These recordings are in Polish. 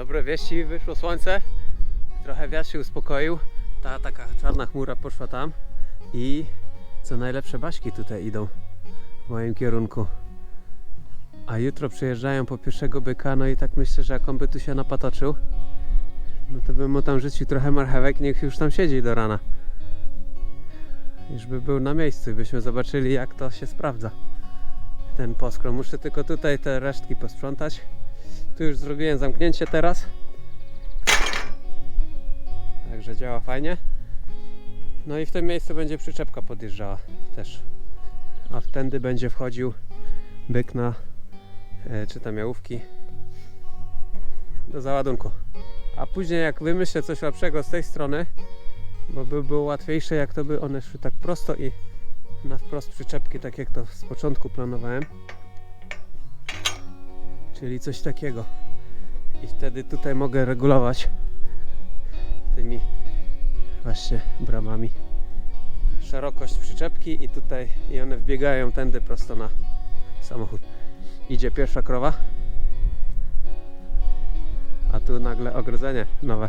dobre wieści, wyszło słońce, trochę wiatr się uspokoił, ta taka czarna chmura poszła tam i co najlepsze baśki tutaj idą w moim kierunku. A jutro przyjeżdżają po pierwszego byka, no i tak myślę, że jak on by tu się napatoczył, no to bym mu tam rzucił trochę marchewek, niech już tam siedzi do rana. Już by był na miejscu i byśmy zobaczyli jak to się sprawdza. Ten poskrom. Muszę tylko tutaj te resztki posprzątać. Tu już zrobiłem zamknięcie teraz. Także działa fajnie. No i w tym miejscu będzie przyczepka podjeżdżała też. A wtędy będzie wchodził byk na e, czy tam jałówki do załadunku. A później jak wymyślę coś lepszego z tej strony, bo by było łatwiejsze jak to by one szły tak prosto i na wprost przyczepki, tak jak to z początku planowałem. Czyli coś takiego. I wtedy tutaj mogę regulować tymi właśnie bramami szerokość przyczepki i tutaj i one wbiegają tędy prosto na samochód. Idzie pierwsza krowa. A tu nagle ogrodzenie nowe.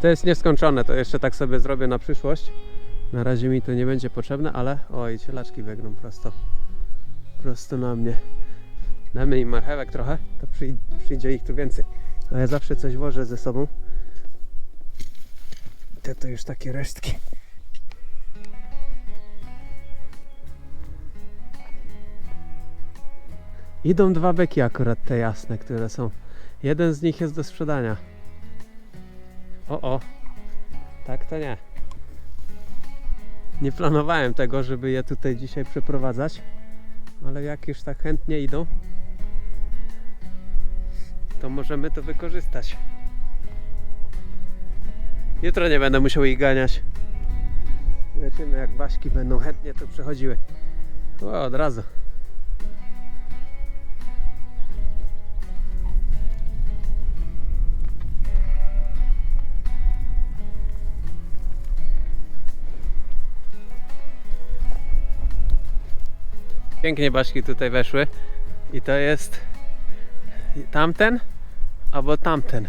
To jest nieskończone, to jeszcze tak sobie zrobię na przyszłość. Na razie mi to nie będzie potrzebne, ale oj, cielaczki biegną prosto, prosto na mnie. Damy im marchewek trochę, to przyj- przyjdzie ich tu więcej. A ja zawsze coś wożę ze sobą. Te to już takie resztki. Idą dwa beki akurat te jasne, które są. Jeden z nich jest do sprzedania. O, o. Tak to nie. Nie planowałem tego, żeby je tutaj dzisiaj przeprowadzać, ale jak już tak chętnie idą, to możemy to wykorzystać. Jutro nie będę musiał ich ganiać. Zobaczymy jak baśki będą chętnie tu przechodziły. O, od razu. Pięknie baśki tutaj weszły. I to jest tamten albo tamten.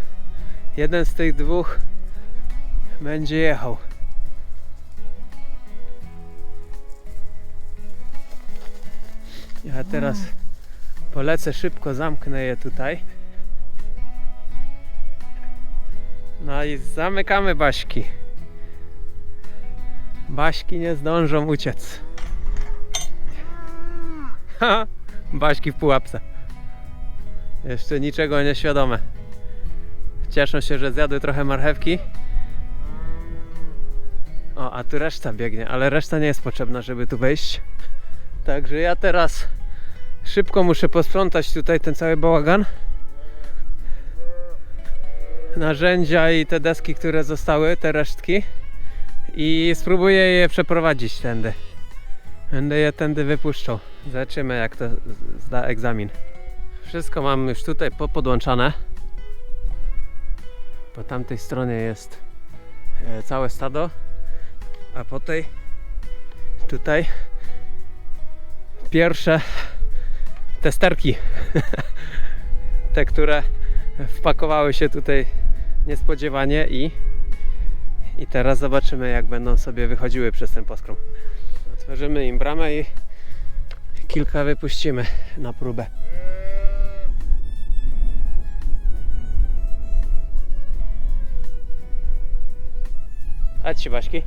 Jeden z tych dwóch będzie jechał. Ja teraz polecę szybko, zamknę je tutaj. No i zamykamy baśki. Baśki nie zdążą uciec. Ha! Baśki w pułapce. Jeszcze niczego nieświadome. Cieszą się, że zjadły trochę marchewki. O, a tu reszta biegnie, ale reszta nie jest potrzebna, żeby tu wejść. Także ja teraz szybko muszę posprzątać tutaj ten cały bałagan. Narzędzia i te deski, które zostały, te resztki. I spróbuję je przeprowadzić tędy. Będę je tędy wypuszczał. Zobaczymy jak to zda egzamin. Wszystko mam już tutaj popodłączane. Po tamtej stronie jest e, całe stado, a po tej tutaj pierwsze testerki. Te, które wpakowały się tutaj niespodziewanie i i teraz zobaczymy jak będą sobie wychodziły przez ten poskrom. Otworzymy im bramę i kilka wypuścimy na próbę. Chodźcie Baśki.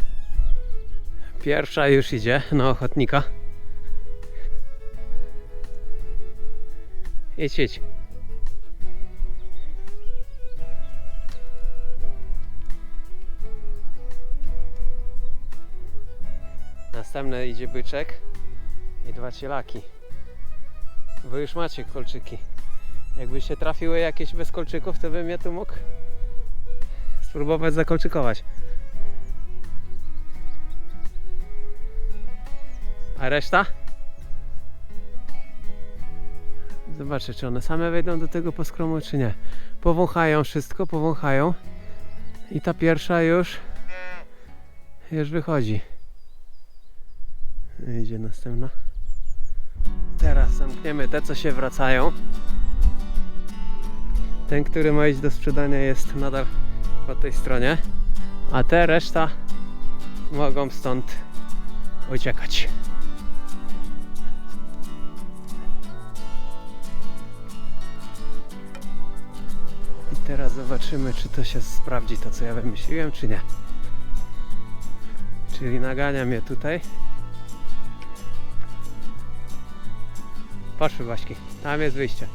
Pierwsza już idzie na ochotnika. Idź, idź. Następny idzie byczek i dwa cielaki. Wy już macie kolczyki. Jakby się trafiły jakieś bez kolczyków, to bym je tu mógł spróbować zakolczykować. Reszta? Zobaczę, czy one same wejdą do tego poskromu, czy nie. Powąchają wszystko, powąchają. I ta pierwsza już już wychodzi. Idzie następna. Teraz zamkniemy te, co się wracają. Ten, który ma iść do sprzedania jest nadal po tej stronie, a te reszta mogą stąd uciekać. Teraz zobaczymy, czy to się sprawdzi, to co ja wymyśliłem, czy nie. Czyli nagania mnie tutaj. Poszły Waśki, tam jest wyjście.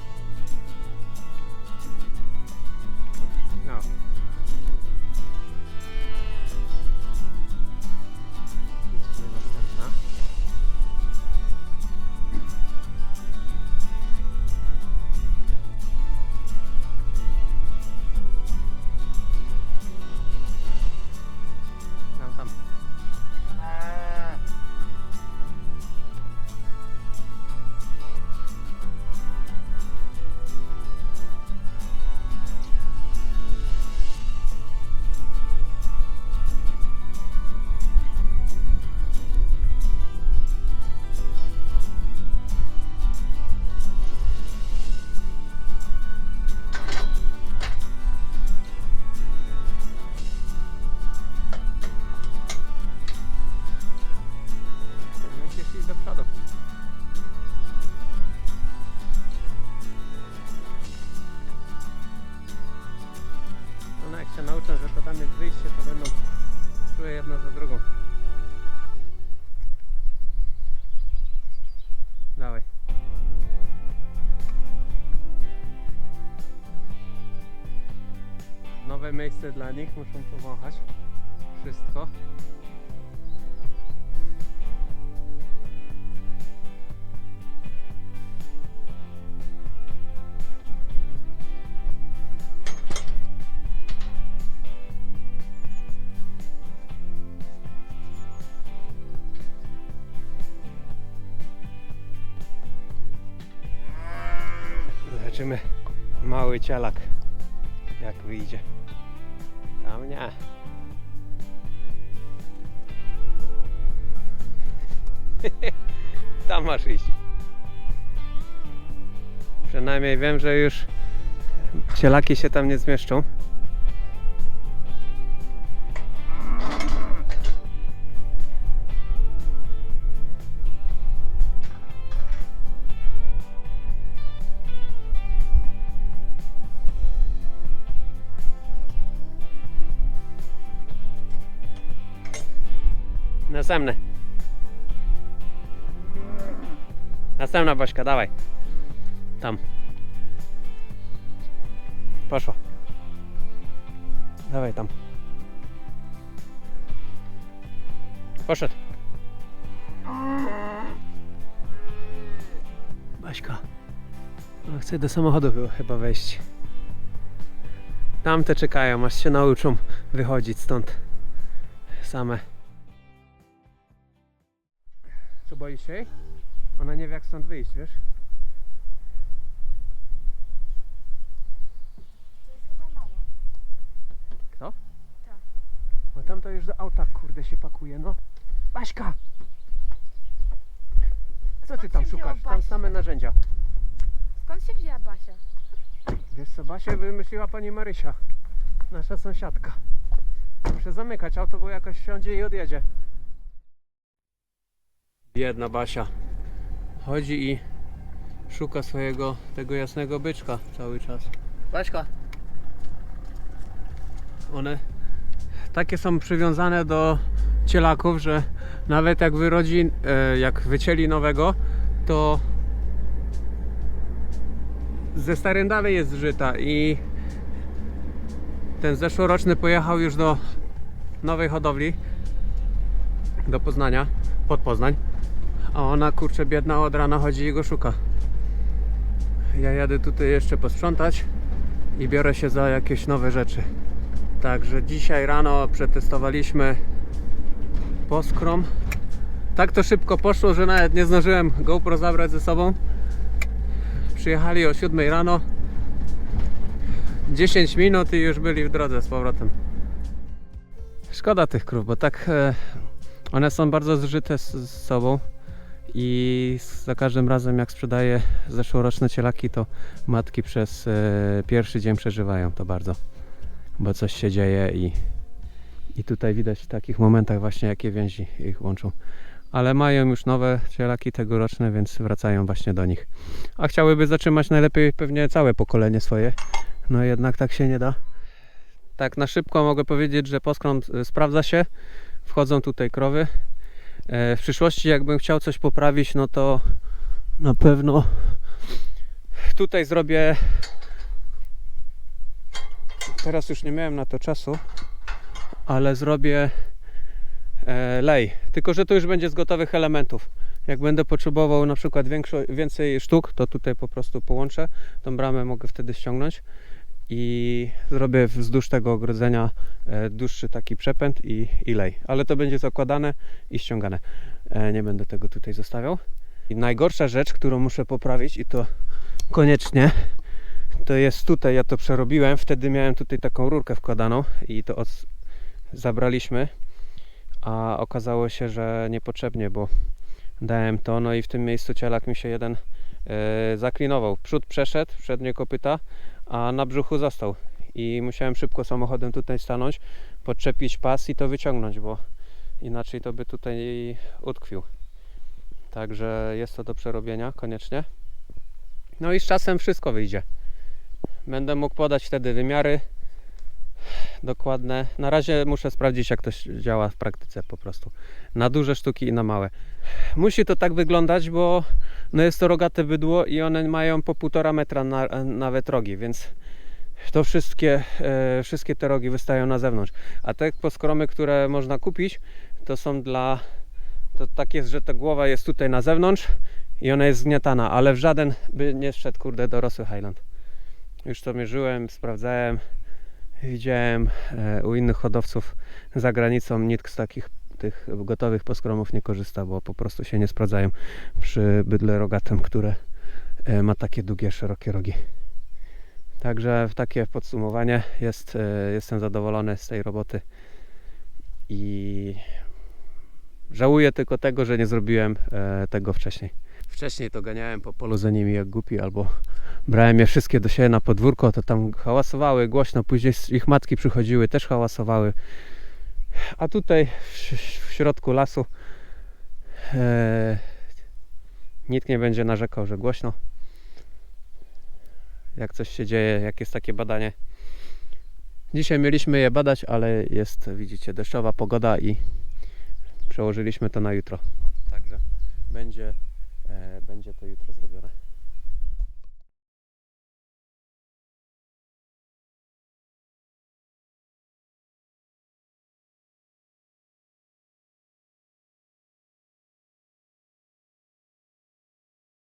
Miejsce dla nich, muszą powąchać wszystko. Zobaczymy mały cialak jak wyjdzie. Tam nie. Tam masz iść. Przynajmniej wiem, że już cielaki się tam nie zmieszczą. Następny. Następna Baśka, dawaj. Tam. Poszło. Dawaj tam. Poszedł. Baśka. No, Chcę do samochodu chyba wejść. Tamte czekają, aż się nauczą wychodzić stąd. Same. Boisz się? Ona nie wie jak stąd wyjść, wiesz? To jest chyba mama. Kto? Tak. No tam to już do auta kurde się pakuje, no. Baśka! Co ty Skąd tam się wzięła szukasz? Tam Basia? same narzędzia. Skąd się wzięła Basia? Wiesz co, Basię wymyśliła pani Marysia. Nasza sąsiadka. Muszę zamykać auto, bo jakoś wsiądzie i odjedzie. Biedna Basia. Chodzi i szuka swojego tego jasnego byczka cały czas. Baśka! One takie są przywiązane do cielaków, że nawet jak wyrodzi, e, jak wycięli nowego, to ze starym dalej jest zżyta i ten zeszłoroczny pojechał już do nowej hodowli do Poznania, pod Poznań a ona kurczę biedna od rana chodzi i go szuka. Ja jadę tutaj jeszcze posprzątać i biorę się za jakieś nowe rzeczy. Także dzisiaj rano przetestowaliśmy poskrom. Tak to szybko poszło, że nawet nie zdążyłem GoPro zabrać ze sobą. Przyjechali o 7 rano. 10 minut i już byli w drodze z powrotem. Szkoda tych krów, bo tak e, one są bardzo zżyte z, z sobą i za każdym razem jak sprzedaję zeszłoroczne cielaki, to matki przez e, pierwszy dzień przeżywają to bardzo, bo coś się dzieje i, i tutaj widać w takich momentach właśnie jakie więzi ich łączą. Ale mają już nowe cielaki tegoroczne, więc wracają właśnie do nich. A chciałyby zatrzymać najlepiej pewnie całe pokolenie swoje. No jednak tak się nie da. Tak na szybko mogę powiedzieć, że poskrąt y, sprawdza się. Wchodzą tutaj krowy. E, W przyszłości jakbym chciał coś poprawić, no to na pewno tutaj zrobię teraz już nie miałem na to czasu, ale zrobię e, lej. Tylko, że to już będzie z gotowych elementów. Jak będę potrzebował na przykład większo, więcej sztuk, to tutaj po prostu połączę. Tą bramę mogę wtedy ściągnąć i zrobię wzdłuż tego ogrodzenia e, dłuższy taki przepęd i, i lej. Ale to będzie zakładane i ściągane. E, nie będę tego tutaj zostawiał. I najgorsza rzecz, którą muszę poprawić i to koniecznie, to jest tutaj, ja to przerobiłem. Wtedy miałem tutaj taką rurkę wkładaną i to od... zabraliśmy, a okazało się, że niepotrzebnie, bo dałem to, no i w tym miejscu cielak mi się jeden e, zaklinował. Przód przeszedł, przednie kopyta, a na brzuchu został. I musiałem szybko samochodem tutaj stanąć, podczepić pas i to wyciągnąć, bo inaczej to by tutaj utkwił. Także jest to do przerobienia koniecznie. No i z czasem wszystko wyjdzie. Będę mógł podać wtedy wymiary dokładne. Na razie muszę sprawdzić, jak to działa w praktyce po prostu. Na duże sztuki i na małe. Musi to tak wyglądać, bo no jest to rogate bydło i one mają po półtora metra na, nawet rogi, więc to wszystkie, e, wszystkie te rogi wystają na zewnątrz. A te poskromy, które można kupić, to są dla. To tak jest, że ta głowa jest tutaj na zewnątrz i ona jest zgniatana, ale w żaden by nie wszedł, kurde, dorosły Highland. Już to mierzyłem, sprawdzałem, widziałem e, u innych hodowców za granicą, nikt z takich tych gotowych poskromów nie korzysta, bo po prostu się nie sprawdzają przy bydle rogatym, które e, ma takie długie, szerokie rogi. Także takie podsumowanie jest, e, jestem zadowolony z tej roboty i żałuję tylko tego, że nie zrobiłem tego wcześniej. Wcześniej to ganiałem po polu za nimi jak głupi, albo brałem je wszystkie do siebie na podwórko, to tam hałasowały głośno, później ich matki przychodziły, też hałasowały. A tutaj w, środku lasu e, nikt nie będzie narzekał, że głośno. Jak coś się dzieje, jak jest takie badanie. Dzisiaj mieliśmy je badać, ale jest, widzicie, deszczowa pogoda i przełożyliśmy to na jutro. Także będzie, będzie to jutro zrobione.